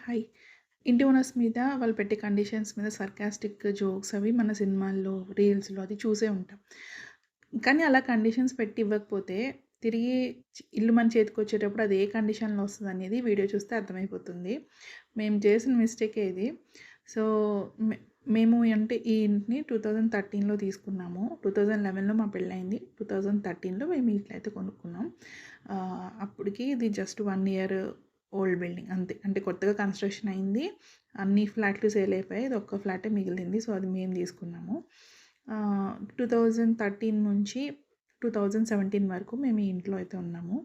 Hi. ఇంటి owners మీద వాళ్ళు పెట్టే కండిషన్స్ మీద సర్కాస్టిక్ జోక్స్ అవి మన సినిమాల్లో, రీల్స్‌లో అది చూసే ఉంటాం. కానీ అలా కండిషన్స్ పెట్టి ఇవ్వకపోతే తిరిగి ఇల్లు మన చేతికి వచ్చేటప్పుడు అది ఏ కండిషన్‌లో వస్తుంది అనేది వీడియో చూస్తే అర్థమైపోతుంది. మేము చేసిన మిస్టేకే ఇది. సో, మే మేము అంటే ఈ ఇంటిని 2013లో తీసుకున్నాము. 2011లో మా పెళ్ళైంది టూ థౌజండ్ థర్టీన్లో మేము ఇట్లయితే కొనుక్కున్నాం. అప్పటికి ఇది just one year old building అంతే. అంటే కొత్తగా కన్‌స్ట్రక్షన్ అయింది. అన్ని ఫ్లాట్లు సేల్ అయిపోయాయి. ఇది ఒక్క ఫ్లాటే మిగిలింది. సో, అది మేము తీసుకున్నాము. టూ థౌజండ్ థర్టీన్ నుంచి 2017 వరకు మేము ఈ ఇంట్లో అయితే ఉన్నాము.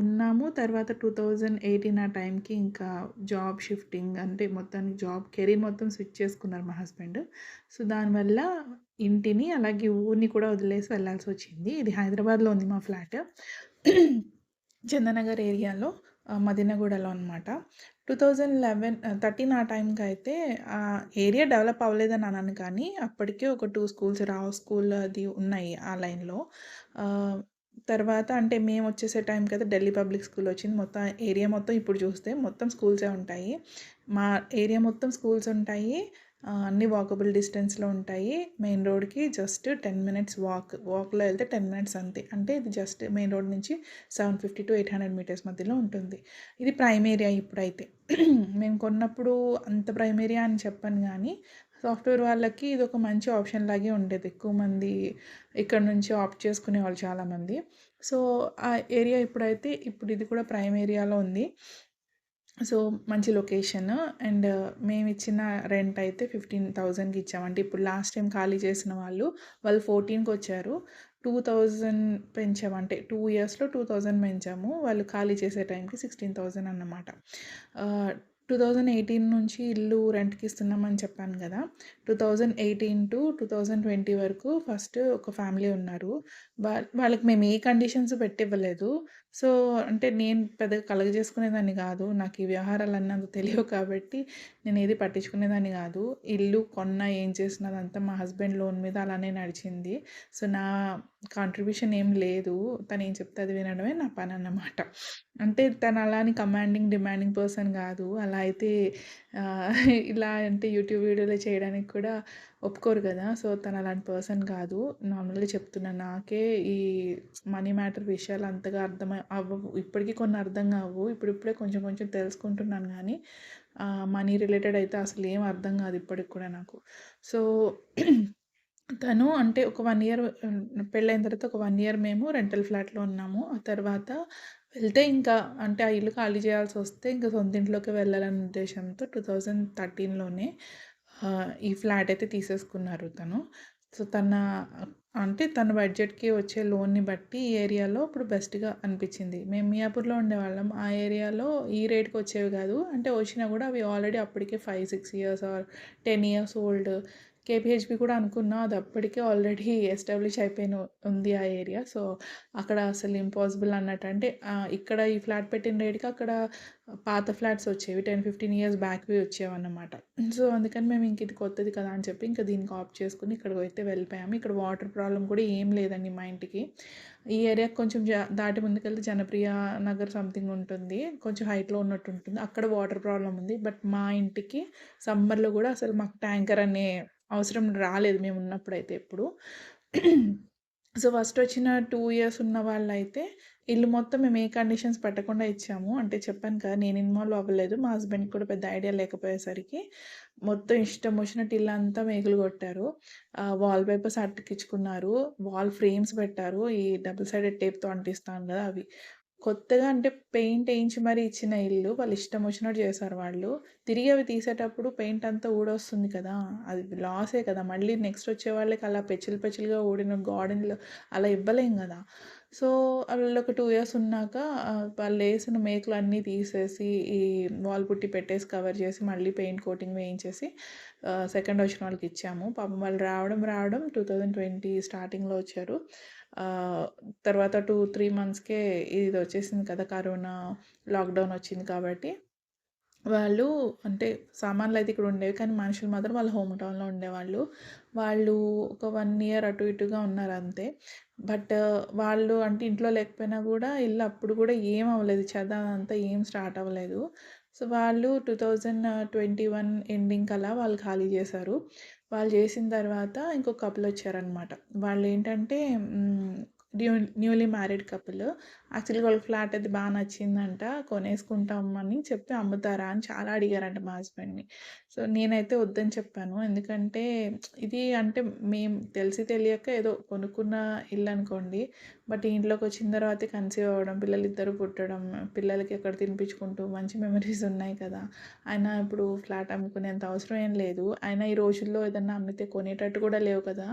ఉన్నాము. తర్వాత 2018 ఆ టైంకి ఇంకా జాబ్ షిఫ్టింగ్ అంటే మొత్తానికి జాబ్ కెరీర్ మొత్తం స్విచ్ చేసుకున్నారు మా హస్బెండ్. సో, దానివల్ల ఇంటిని అలాగే ఊరిని కూడా వదిలేసి వెళ్ళాల్సొచ్చింది. ఇది హైదరాబాద్‌లో ఉంది మా ఫ్లాట్. చందనగర్ ఏరియాలో మదినగూడలో అనమాట. టూ థౌజండ్ లెవెన్ థర్టీన్ ఆ టైంకయితే ఆ ఏరియా డెవలప్ అవ్వలేదని అనను కానీ అప్పటికే ఒక టూ స్కూల్స్ రావు స్కూల్ అది ఉన్నాయి ఆ లైన్‌లో. తర్వాత అంటే మేము వచ్చేసే టైం కదా ఢిల్లీ పబ్లిక్ స్కూల్ వచ్చింది. మొత్తం ఏరియా మొత్తం ఇప్పుడు చూస్తే మొత్తం స్కూల్సే ఉంటాయి. మా ఏరియా మొత్తం స్కూల్స్ ఉంటాయి. అన్ని వాకబుల్ డిస్టెన్స్‌లో ఉంటాయి. మెయిన్ రోడ్‌కి జస్ట్ 10 మినిట్స్ వాక్. వాక్‌లో వెళ్తే టెన్ మినిట్స్ అంతే. అంటే ఇది జస్ట్ మెయిన్ రోడ్ నుంచి 750-800 మీటర్స్ మధ్యలో ఉంటుంది. ఇది ప్రైమ్ ఏరియా ఇప్పుడైతే. మేము కొన్నప్పుడు అంత ప్రైమ్ ఏరియా అని చెప్పాను కానీ సాఫ్ట్‌వేర్ వాళ్ళకి ఇది ఒక మంచి ఆప్షన్ లాగే ఉండేది. ఎక్కువ మంది ఇక్కడ నుంచి ఆప్ట్ చేసుకునేవాళ్ళు చాలామంది. సో, ఆ ఏరియా ఇప్పుడైతే ఇప్పుడు ఇది కూడా ప్రైమ్ ఏరియాలో ఉంది. సో, మంచి లొకేషన్ అండ్ మేము ఇచ్చిన రెంట్ అయితే ఫిఫ్టీన్ థౌజండ్కి ఇచ్చామంటే ఇప్పుడు లాస్ట్ టైం ఖాళీ చేసిన వాళ్ళు, వాళ్ళు 14కొచ్చారు. 2000 పెంచాము. అంటే టూ ఇయర్స్‌లో 2000 పెంచాము. వాళ్ళు ఖాళీ చేసే టైంకి 16,000 అన్నమాట. టూ థౌజండ్ ఎయిటీన్ నుంచి ఇల్లు రెంట్‌కి ఇస్తున్నామని చెప్పాను కదా two thousand eighteen to two thousand twenty వరకు ఫస్ట్ ఒక ఫ్యామిలీ ఉన్నారు. వా వాళ్ళకి మేము ఏ కండిషన్స్ పెట్టివ్వలేదు. సో, అంటే నేను పెద్దగా కలగజేసుకునేదాన్ని కాదు నాకు ఈ వ్యవహారాలు అన్నంత తెలియవు కాబట్టి నేను ఏది పట్టించుకునేదాన్ని కాదు ఇల్లు కొన్నా, ఏం చేసినదంతా మా హస్బెండ్ లోన్ మీద అలానే నడిచింది. సో, నా కాంట్రిబ్యూషన్ ఏం లేదు. తను ఏం చెప్తే అది వినడమే నా పని అన్నమాట అంటే తను అలా అని కమాండింగ్, డిమాండింగ్ పర్సన్ కాదు అలా అయితే ఇలా అంటే యూట్యూబ్ వీడియోలు చేయడానికి కూడా ఒప్పుకోరు కదా సో, తను అలాంటి పర్సన్ కాదు. నార్మల్‌గా చెప్తున్నా. నాకే ఈ మనీ మ్యాటర్ విషయాలు అంతగా అర్థం అవ్వవు. ఇప్పటికీ కొన్ని అర్థం కావు. ఇప్పుడిప్పుడే కొంచెం కొంచెం తెలుసుకుంటున్నాను కానీ మనీ రిలేటెడ్ అయితే అసలు ఏం అర్థం కాదు ఇప్పటికి కూడా నాకు. సో, తను అంటే ఒక వన్ ఇయర్ పెళ్ళైన తర్వాత ఒక వన్ ఇయర్ మేము రెంటల్ ఫ్లాట్‌లో ఉన్నాము. ఆ తర్వాత వెళ్తే ఇంకా అంటే ఆ ఇల్లు ఖాళీ చేయాల్సొస్తే ఇంకా సొంత ఇంట్లోకి వెళ్ళాలనే ఉద్దేశంతో టూ థౌజండ్ థర్టీన్లోనే ఈ ఫ్లాట్ అయితే తీసేసుకున్నారు తను. సో, తన అంటే తన బడ్జెట్‌కి వచ్చే లోన్‌ని బట్టి ఈ ఏరియాలో ఇప్పుడు బెస్ట్‌గా అనిపించింది. మేము మియాపూర్‌లో ఉండేవాళ్ళం. ఆ ఏరియాలో ఈ రేట్‌కి వచ్చేవి కాదు. అంటే వచ్చినా కూడా అవి ఆల్రెడీ అప్పటికే 5, 6 years or 10 years old. KPHB కూడా అనుకున్నా అది అప్పటికే ఆల్రెడీ ఎస్టాబ్లిష్ అయిపోయిన ఉంది ఆ ఏరియా. సో, అక్కడ అసలు ఇంపాసిబుల్ అన్నట్టు. అంటే ఇక్కడ ఈ ఫ్లాట్ పెట్టిన రేట్‌కి అక్కడ పాత ఫ్లాట్స్ వచ్చేవి. 10, 15 ఇయర్స్ బ్యాక్‌వి వచ్చేవన్నమాట. సో, అందుకని మేము ఇంక ఇది కొత్తది కదా అని చెప్పి ఇంకా దీనికి ఆప్ చేసుకుని ఇక్కడికి అయితే వెళ్ళిపోయాము. ఇక్కడ వాటర్ ప్రాబ్లం కూడా ఏం లేదండి మా ఇంటికి. ఈ ఏరియాకి కొంచెం జ దాటి ముందుకెళ్తే జనప్రియ నగర్ సంథింగ్ ఉంటుంది. కొంచెం హైట్‌లో ఉన్నట్టు ఉంటుంది. అక్కడ వాటర్ ప్రాబ్లం ఉంది. బట్ మా ఇంటికి సమ్మర్‌లో కూడా అసలు మాకు ట్యాంకర్ అనే అవసరం రాలేదు మేము ఉన్నప్పుడైతే ఎప్పుడు. సో, ఫస్ట్ వచ్చిన టూ ఇయర్స్ ఉన్న వాళ్ళైతే ఇల్లు మొత్తం మేము ఏ కండిషన్స్ పెట్టకుండా ఇచ్చాము. అంటే చెప్పాను కదా! నేను ఇన్వాల్వ్ అవ్వలేదు. మా హస్బెండ్‌కి కూడా పెద్ద ఐడియా లేకపోయేసరికి మొత్తం ఇష్టం వచ్చినట్టు ఇల్లు అంతా మేకులు కొట్టారు. వాల్ పేపర్స్ అతికించుకున్నారు. వాల్ ఫ్రేమ్స్ పెట్టారు. ఈ డబుల్ సైడెడ్ టేప్‌తో అంటిస్తాను కదా! అవి. కొత్తగా అంటే పెయింట్ వేయించి మరీ ఇచ్చిన ఇల్లు. వాళ్ళు ఇష్టం వచ్చినట్టు చేశారు వాళ్ళు. తిరిగి అవి తీసేటప్పుడు పెయింట్ అంతా ఊడొస్తుంది కదా! అది లాసే కదా! మళ్ళీ నెక్స్ట్ వచ్చే వాళ్ళకి అలా పెచ్చిలు పెచ్చిలుగా ఊడిన గార్డెన్లు అలా ఇవ్వలేం కదా సో, వాళ్ళొక 2 ఇయర్స్ ఉన్నాక వాళ్ళు వేసిన మేకలు అన్నీ తీసేసి ఈ వాల్ పుట్టి పెట్టేసి కవర్ చేసి మళ్ళీ పెయింట్ కోటింగ్ వేయించేసి సెకండ్ వచ్చిన వాళ్ళకి ఇచ్చాము. పాపం వాళ్ళు రావడం రావడం 2020 స్టార్టింగ్‌లో వచ్చారు. తర్వాత 2, 3 మంత్స్‌కే ఇది వచ్చేసింది కదా! కరోనా లాక్‌డౌన్ వచ్చింది కాబట్టి వాళ్ళు అంటే సామాన్లు అయితే ఇక్కడ ఉండేవి. కానీ మనుషులు మాత్రం వాళ్ళ హోమ్ టౌన్‌లో ఉండేవాళ్ళు. వాళ్ళు ఒక వన్ ఇయర్ అటు ఇటుగా ఉన్నారు అంతే బట్ వాళ్ళు అంటే ఇంట్లో లేకపోయినా కూడా ఇల్లు అప్పుడు కూడా ఏం అవ్వలేదు. చదవంతా ఏం స్టార్ట్ అవ్వలేదు. సో వాళ్ళు 2021 ఎండింగ్ కల వాళ్ళు ఖాళీ చేశారు. వాళ్ళు చేసిన తర్వాత ఇంకో కపుల్ వచ్చారనమాట. వాళ్ళు ఏంటంటే న్యూ న్యూలీ మ్యారీడ్ కపుల్. యాక్చువల్‌గా వాళ్ళకి ఫ్లాట్ అది బాగా నచ్చిందంట. కొనేసుకుంటాం అని చెప్పి అమ్ముతారా అని చాలా అడిగారంట మా హస్బెండ్‌ని. సో, నేనైతే వద్దని చెప్పాను. ఎందుకంటే ఇది అంటే మేము తెలిసి తెలియక ఏదో కొనుక్కున్న ఇల్లు అనుకోండి బట్ ఇంట్లోకి వచ్చిన తర్వాత కన్సీవ్ అవ్వడం, పిల్లలిద్దరు పుట్టడం, పిల్లలకి ఎక్కడ తినిపించుకుంటూ మంచి మెమరీస్ ఉన్నాయి కదా! అయినా ఇప్పుడు ఫ్లాట్ అమ్ముకునేంత అవసరం ఏం లేదు. అయినా ఈ రోజుల్లో ఏదన్నా అమ్మితే కొనేటట్టు కూడా లేవు కదా!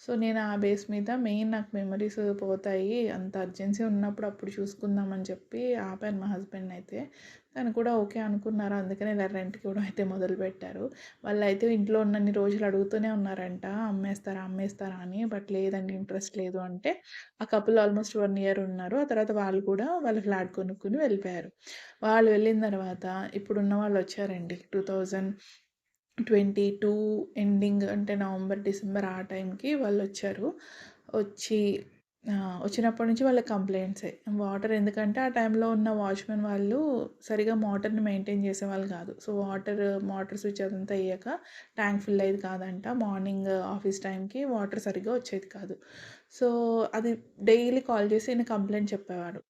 సో, నేను ఆ బేస్ మీద మెయిన్ నాకు మెమరీస్ పోతాయి. అంత అర్జెన్సీ ఉన్నప్పుడు అప్పుడు చూసుకుందామని చెప్పి ఆపాను మా హస్బెండ్ అయితే తను కూడా ఓకే అనుకున్నారు. అందుకనే ఇలా రెంట్‌కి ఇవ్వడం అయితే మొదలుపెట్టారు. వాళ్ళైతే ఇంట్లో ఉన్నన్ని రోజులు అడుగుతూనే ఉన్నారంట. అమ్మేస్తారా? అమ్మేస్తారా? అని. బట్ లేదండి ఇంట్రెస్ట్ లేదు అంటే ఆ కపుల్ ఆల్మోస్ట్ వన్ ఇయర్ ఉన్నారు. ఆ తర్వాత వాళ్ళు కూడా వాళ్ళ ఫ్లాట్ కొనుక్కొని వెళ్ళిపోయారు. వాళ్ళు వెళ్ళిన తర్వాత ఇప్పుడున్న వాళ్ళు వచ్చారండి two thousand twenty two ending అంటే నవంబర్, డిసెంబర్ ఆ టైంకి వాళ్ళు వచ్చారు వచ్చి వచ్చినప్పటి నుంచి వాళ్ళకి కంప్లైంట్సే వాటర్ ఎందుకంటే ఆ టైంలో ఉన్న వాచ్‌మెన్ వాళ్ళు సరిగ్గా మోటార్‌ని మెయింటైన్ చేసేవాళ్ళు కాదు. సో, వాటర్ మోటార్ స్విచ్ అదంతా వేయక ట్యాంక్ ఫిల్ అయ్యేది కాదంట. మార్నింగ్ ఆఫీస్ టైంకి వాటర్ సరిగ్గా వచ్చేది కాదు. సో, అది డైలీ కాల్ చేసి ఈయన కంప్లైంట్ చెప్పేవాడు.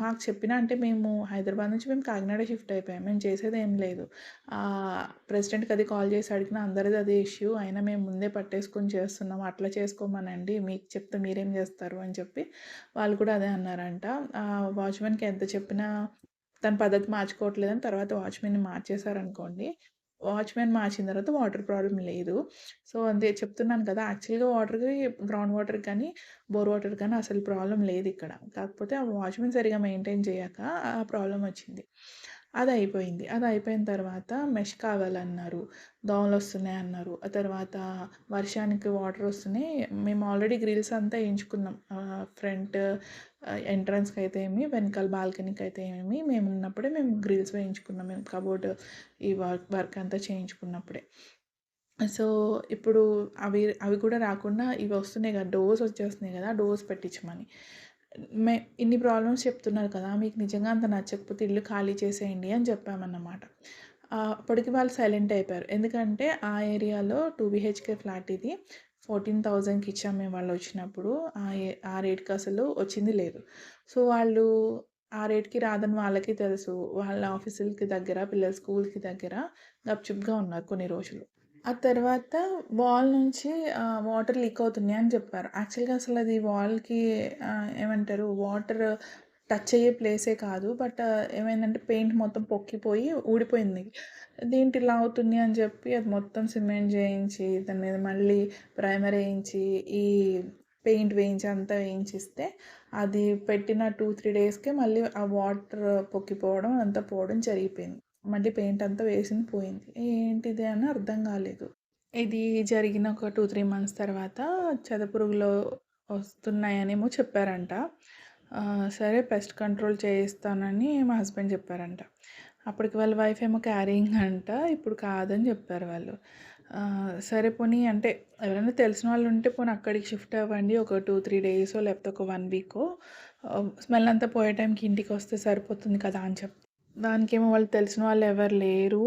మాకు చెప్పిన అంటే మేము హైదరాబాద్ నుంచి మేము కాకినాడ షిఫ్ట్ అయిపోయాం. మేము చేసేదేం లేదు. ప్రెసిడెంట్‌కి అది కాల్ చేసి అడిగినా అందరిది అదే ఇష్యూ. అయినా మేము ముందే పట్టేసుకొని చేస్తున్నాం. అట్లా చేసుకోమనండి. మీకు చెప్తే మీరేం చేస్తారు అని చెప్పి వాళ్ళు కూడా అదే అన్నారంట. వాచ్‌మెన్‌కి ఎంత చెప్పినా తన పద్ధతి మార్చుకోవట్లేదని తర్వాత వాచ్‌మెన్‌ని మార్చేశారనుకోండి. వాచ్‌మెన్ మార్చిన తర్వాత వాటర్ ప్రాబ్లం లేదు. సో, అదే చెప్తున్నాను కదా! యాక్చువల్‌గా వాటర్‌కి గ్రౌండ్ వాటర్ కానీ, బోర్ వాటర్ కానీ అసలు ప్రాబ్లం లేదు ఇక్కడ కాకపోతే ఆ వాచ్‌మెన్ సరిగా మెయింటైన్ చేయక ఆ ప్రాబ్లం వచ్చింది. అది అయిపోయింది అది అయిపోయిన తర్వాత మెష్ కావాలన్నారు. దోమలు వస్తున్నాయి అన్నారు ఆ తర్వాత వర్షానికి వాటర్ వస్తున్నాయి. మేము ఆల్రెడీ గ్రిల్స్ అంతా వేయించుకున్నాం ఫ్రంట్ ఎంట్రన్స్కి అయితే ఏమి, వెనకాల బాల్కనీకి అయితే ఏమి మేము ఉన్నప్పుడే మేము గ్రిల్స్ వేయించుకున్నాం. మేము కబోర్డ్ ఈ వర్క్ వర్క్ అంతా చేయించుకున్నప్పుడే. సో, ఇప్పుడు అవి అవి కూడా రాకుండా ఇవి వస్తున్నాయి కదా! డోర్స్ వచ్చేస్తున్నాయి కదా! డోర్స్ పెట్టించమని. మే ఇన్ని ప్రాబ్లమ్స్ చెప్తున్నారు కదా! మీకు నిజంగా అంత నచ్చకపోతే ఇల్లు ఖాళీ చేసేయండి అని చెప్పామన్నమాట. అప్పటికి వాళ్ళు సైలెంట్ అయిపోయారు. ఎందుకంటే ఆ ఏరియాలో టూ బీహెచ్‌కే ఫ్లాట్ ఇది. 14,000కి ఇచ్చాము మేము వాళ్ళు వచ్చినప్పుడు ఆ ఆ రేట్‌కి అసలు వచ్చింది లేదు. సో, వాళ్ళు ఆ రేట్‌కి రాదని వాళ్ళకి తెలుసు. వాళ్ళ ఆఫీసులకి దగ్గర, పిల్లల స్కూల్‌కి దగ్గర గప్‌చుప్‌గా ఉన్నారు కొన్ని రోజులు. ఆ తర్వాత వాల్ నుంచి వాటర్ లీక్ అవుతున్నాయి అని చెప్పారు. యాక్చువల్‌గా అసలు అది వాల్‌కి ఏమంటారు వాటర్ టచ్ అయ్యే ప్లేసే కాదు. బట్ ఏమైందంటే పెయింట్ మొత్తం పొక్కిపోయి ఊడిపోయింది. ఇదేంటి ఇలా అవుతుంది అని చెప్పి అది మొత్తం సిమెంట్ చేయించి, దాని మీద మళ్ళీ ప్రైమర్ వేయించి ఈ పెయింట్ వేయించి అంతా వేయించిస్తే అది పెట్టిన 2, 3 డేస్‌కే మళ్ళీ ఆ వాటర్ పొక్కిపోవడం అంతా పోవడం జరిగిపోయింది. మళ్ళీ పెయింట్ అంతా వేసింది పోయింది. ఏంటిది అని అర్థం కాలేదు. ఇది జరిగిన ఒక 2, 3 మంత్స్ తర్వాత చెదపురుగులు వస్తున్నాయనేమో చెప్పారంట. సరే పెస్ట్ కంట్రోల్ చేయిస్తానని మా హస్బెండ్ చెప్పారంట. అప్పటికి వాళ్ళ వైఫ్ ఏమో క్యారింగ్ అంట. ఇప్పుడు కాదని చెప్పారు వాళ్ళు. సరే పోనీ అంటే ఎవరైనా తెలిసిన వాళ్ళు ఉంటే పోనీ అక్కడికి షిఫ్ట్ అవ్వండి. ఒక టూ త్రీ డేస్ లేకపోతే ఒక వన్ వీకో స్మెల్ అంతా పోయే టైంకి ఇంటికి వస్తే సరిపోతుంది కదా! అని చెప్తే దానికేమో వాళ్ళు తెలిసిన వాళ్ళు ఎవరు లేరు.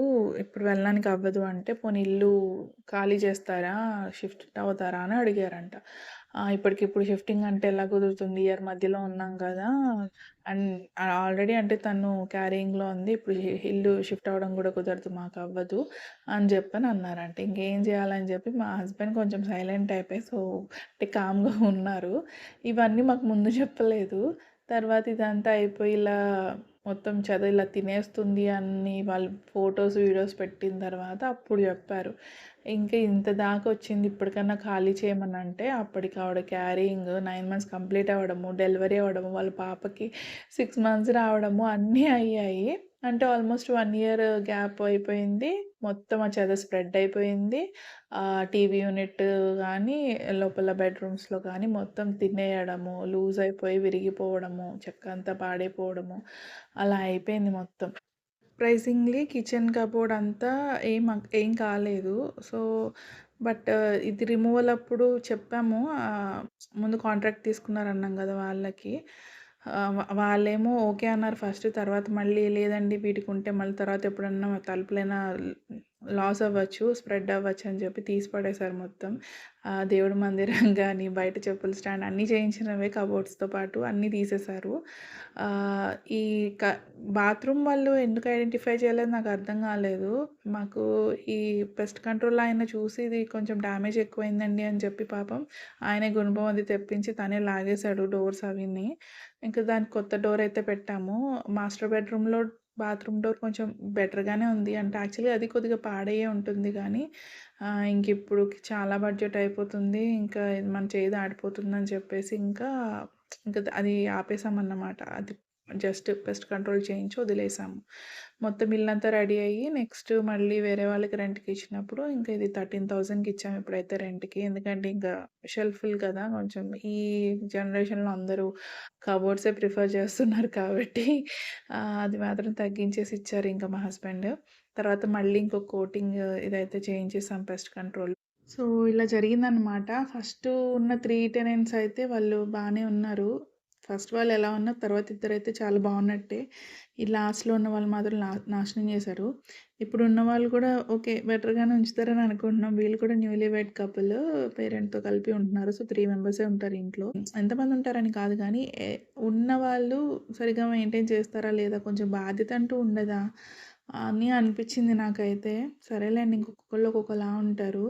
ఇప్పుడు వెళ్ళడానికి అవ్వదు అంటే, పోనీ ఇల్లు ఖాళీ చేస్తారా? షిఫ్ట్ అవుతారా? అని అడిగారంట. ఇప్పటికిప్పుడు షిఫ్టింగ్ అంటే ఎలా కుదురుతుంది? ఇయర్ మధ్యలో ఉన్నాం కదా! అండ్ ఆల్రెడీ అంటే తను క్యారింగ్‌లో ఉంది. ఇప్పుడు ఇల్లు షిఫ్ట్ అవ్వడం కూడా కుదరదు. మాకు అవ్వదు అని చెప్పని అన్నారంట. ఇంకేం చేయాలని చెప్పి మా హస్బెండ్ కొంచెం సైలెంట్ అయిపోయి సో, అంటే కామ్‌గా ఉన్నారు. ఇవన్నీ మాకు ముందు చెప్పలేదు. తర్వాత ఇదంతా అయిపోయి ఇలా మొత్తం చెద ఇలా తినేస్తుంది అని వాళ్ళు ఫోటోస్, వీడియోస్ పెట్టిన తర్వాత అప్పుడు చెప్పారు. ఇంకా ఇంత దాకా వచ్చింది ఇప్పటికన్నా ఖాళీ చేయమనంటే అప్పటికి ఆవిడ క్యారింగ్ నైన్ మంత్స్ కంప్లీట్ అవ్వడము, డెలివరీ అవ్వడము, వాళ్ళ పాపకి సిక్స్ మంత్స్ రావడము అన్నీ అయ్యాయి. అంటే ఆల్మోస్ట్ వన్ ఇయర్ గ్యాప్ అయిపోయింది. మొత్తం ఆ చెద స్ప్రెడ్ అయిపోయింది. టీవీ యూనిట్ కానీ లోపల బెడ్‌రూమ్స్‌లో కానీ మొత్తం తినేయడము, లూజ్ అయిపోయి విరిగిపోవడము, చెక్క అంతా పాడైపోవడము అలా అయిపోయింది మొత్తం. సర్ప్రైజింగ్‌లీ కిచెన్ కబోర్డ్ అంతా ఏం ఏం కాలేదు. సో, బట్ ఇది రిమూవల్ అప్పుడు చెప్పాము. ముందు కాంట్రాక్ట్ తీసుకున్నారు అన్నాం కదా! వాళ్ళకి. వాళ్ళేమో ఓకే అన్నారు ఫస్ట్. తర్వాత మళ్ళీ లేదండి వీటికి ఉంటే మళ్ళీ తర్వాత ఎప్పుడన్నా తలుపులైనా లాస్ అవ్వచ్చు, స్ప్రెడ్ అవ్వచ్చు అని చెప్పి తీసి పడేశారు మొత్తం. దేవుడి మందిరం కానీ బయట చెప్పుల స్టాండ్ అన్నీ చేయించినవే కబోర్డ్స్‌తో పాటు అన్నీ తీసేశారు. ఈ క బాత్రూమ్ వాళ్ళు ఎందుకు ఐడెంటిఫై చేయలేదు నాకు అర్థం కాలేదు. మాకు ఈ పెస్ట్ కంట్రోల్ ఆయన చూసి ఇది కొంచెం డ్యామేజ్ ఎక్కువైందండి అని చెప్పి పాపం ఆయనే గుణపం అది తెప్పించి తనే లాగేశాడు డోర్స్ అవిని. ఇంకా దానికి కొత్త డోర్ అయితే పెట్టాము. మాస్టర్ బెడ్‌రూమ్‌లో బాత్రూమ్ డోర్ కొంచెం బెటర్‌గానే ఉంది. అంటే యాక్చువల్లీ అది కొద్దిగా పాడయ్యే ఉంటుంది కానీ ఇంక ఇంకిప్పుడు చాలా బడ్జెట్ అయిపోతుంది. ఇంకా మన చేయి దాటిపోతుందని చెప్పేసి ఇంకా ఇంకా అది ఆపేసామన్నమాట. అది జస్ట్ పెస్ట్ కంట్రోల్ చేయించి వదిలేసాము. మొత్తం ఇల్లంతా రెడీ అయ్యి నెక్స్ట్ మళ్ళీ వేరే వాళ్ళకి రెంట్‌కి ఇచ్చినప్పుడు ఇంకా ఇది 13,000కి ఇచ్చాము ఇప్పుడైతే రెంట్‌కి. ఎందుకంటే ఇంకా షెల్ఫుల్ కదా! కొంచెం ఈ జనరేషన్‌లో అందరూ కబోర్డ్సే ప్రిఫర్ చేస్తున్నారు కాబట్టి అది మాత్రం తగ్గించేసి ఇచ్చారు ఇంకా మా హస్బెండ్. తర్వాత మళ్ళీ ఇంకో కోటింగ్ ఇదైతే చేయించేసాం పెస్ట్ కంట్రోల్. సో, ఇలా జరిగిందనమాట. ఫస్ట్ ఉన్న త్రీ టెనెంట్స్ అయితే వాళ్ళు బాగానే ఉన్నారు. ఫస్ట్ వాళ్ళు ఎలా ఉన్నా తర్వాత ఇద్దరైతే చాలా బాగున్నట్టే. ఈ లాస్ట్‌లో ఉన్న వాళ్ళు మాత్రం నా నాశనం చేశారు. ఇప్పుడు ఉన్న వాళ్ళు కూడా ఓకే. బెటర్‌గానే ఉంచుతారని అనుకుంటున్నాం. వీళ్ళు కూడా న్యూలీ వెడ్ కపుల్ పేరెంట్‌తో కలిపి ఉంటున్నారు. సో, త్రీ మెంబర్సే ఉంటారు ఇంట్లో. ఎంతమంది ఉంటారని కాదు కానీ ఉన్న వాళ్ళు సరిగ్గా మెయింటైన్ చేస్తారా లేదా? కొంచెం బాధ్యత అంటూ ఉండదా? అని అనిపించింది నాకైతే. సరేలేండి ఇంకొకళ్ళు ఒక్కొక్కలా ఉంటారు.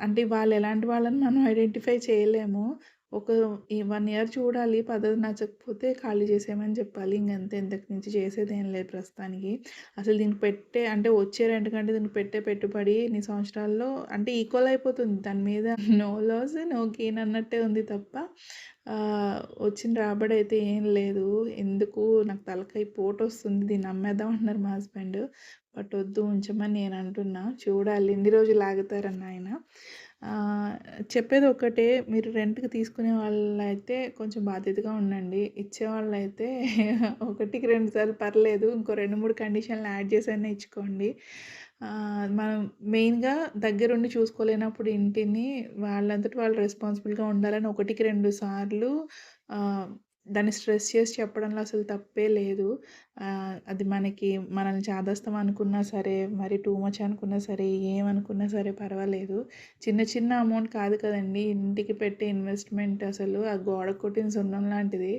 అంటే వాళ్ళు ఎలాంటి వాళ్ళని మనం ఐడెంటిఫై చేయలేము. ఒక ఈ వన్ ఇయర్ చూడాలి. పద్ధతి నచ్చకపోతే ఖాళీ చేసేయమని చెప్పాలి. ఇంగంతే ఇంతకు మించి చేసేదేం లేదు ప్రస్తుతానికి. అసలు దీనికి పెట్టే అంటే వచ్చే రెండు కంటే దీనికి పెట్టే పెట్టుబడి ఇన్ని సంవత్సరాల్లో అంటే ఈక్వల్ అయిపోతుంది. దాని మీద నో లాస్, నో గెయిన్ అన్నట్టే ఉంది తప్ప వచ్చిన రాబడి అయితే ఏం లేదు. ఎందుకు నాకు తలకాయ పోటొస్తుంది. దీన్ని అమ్మేద్దాం అంటున్నారు మా హస్బెండ్. బట్ వద్దు ఉంచమని నేను అంటున్నా. చూడాలి ఎన్ని రోజులు ఆగుతారని ఆయన. చెప్పేది ఒక్కటే మీరు రెంట్‌కి తీసుకునే వాళ్ళైతే కొంచెం బాధ్యతగా ఉండండి. ఇచ్చే వాళ్ళైతే ఒకటికి రెండు సార్లు పర్లేదు. ఇంకో 2, 3 కండిషన్‌లు యాడ్ చేసైనా ఇచ్చుకోండి. మనం మెయిన్‌గా దగ్గరుండి చూసుకోలేనప్పుడు ఇంటిని వాళ్ళంతటి వాళ్ళు రెస్పాన్సిబుల్‌గా ఉండాలని ఒకటికి రెండు సార్లు దాన్ని స్ట్రెస్ చేసి చెప్పడంలో అసలు తప్పే లేదు. అది మనకి మనల్ని చాదస్తం అనుకున్నా సరే, మరి టూ మచ్ అనుకున్నా సరే, ఏమనుకున్నా సరే పర్వాలేదు. చిన్న చిన్న అమౌంట్ కాదు కదండి ఇంటికి పెట్టే ఇన్వెస్ట్‌మెంట్ అసలు ఆ గోడ కొట్టిన సున్నం లాంటిది.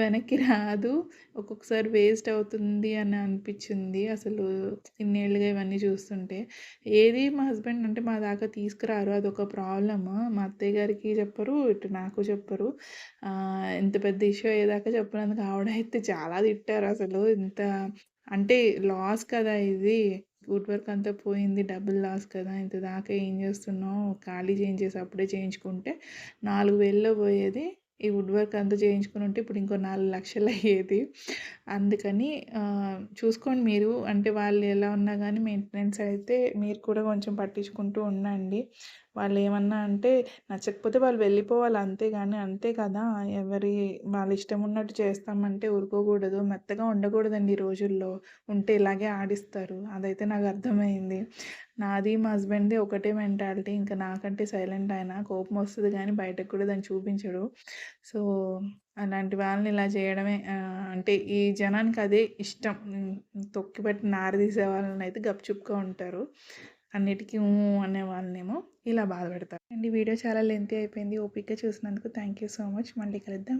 వెనక్కి రాదు. ఒక్కొక్కసారి వేస్ట్ అవుతుంది అని అనిపించింది. అసలు ఇన్నేళ్ళుగా ఇవన్నీ చూస్తుంటే. ఏది మా హస్బెండ్ అంటే మా దాకా తీసుకురారు. అదొక ప్రాబ్లమ్. మా అత్తయ్య గారికి చెప్పరు. ఇటు నాకు చెప్పరు. ఇంత పెద్ద ఇష్యూ అయ్యేదాకా చెప్పినందుకు అయితే చాలా తిట్టారు అసలు. ఇంత అంటే లాస్ కదా ఇది. వుడ్ వర్క్ అంతా పోయింది. డబుల్ లాస్ కదా! ఇంత దాకా ఏం చేస్తున్నావు? ఖాళీ చేయించేసి అప్పుడే చేయించుకుంటే 4,000లో పోయేది. ఈ వుడ్ వర్క్ అంతా చేయించుకుని ఉంటే ఇప్పుడు ఇంకో 4,00,000 అయ్యేది. అందుకని చూసుకోండి మీరు. అంటే వాళ్ళు ఎలా ఉన్నా కానీ మెయింటెనెన్స్ అయితే మీరు కూడా కొంచెం పట్టించుకుంటూ ఉండండి. వాళ్ళు ఏమన్నా అంటే నచ్చకపోతే వాళ్ళు వెళ్ళిపోవాలి అంతే కానీ అంతే కదా! ఎవరి వాళ్ళ ఇష్టం ఉన్నట్టు చేస్తామంటే ఊరుకోకూడదు. మెత్తగా ఉండకూడదండి ఈ రోజుల్లో. ఉంటే ఇలాగే ఆడిస్తారు. అదైతే నాకు అర్థమైంది. నాది మా హస్బెండ్‌ది ఒకటే మెంటాలిటీ. ఇంకా నాకంటే సైలెంట్ ఆయన. కోపం వస్తుంది కానీ బయటకు కూడా దాన్ని చూపించడు. సో, అలాంటి వాళ్ళని ఇలా చేయడమే అంటే ఈ జనానికి అదే ఇష్టం. తొక్కిపెట్టి నార తీసే అయితే గప్‌చుప్‌గా ఉంటారు. అన్నిటికీ అనేవాళ్ళనేమో అనే వాళ్ళనేమో ఇలా బాధపెడతారు. అండ్ ఈ వీడియో చాలా లెంతీ అయిపోయింది. ఓపిక్గా చూసినందుకు థ్యాంక్ యూ సో మచ్. మళ్ళీ కలుద్దాం.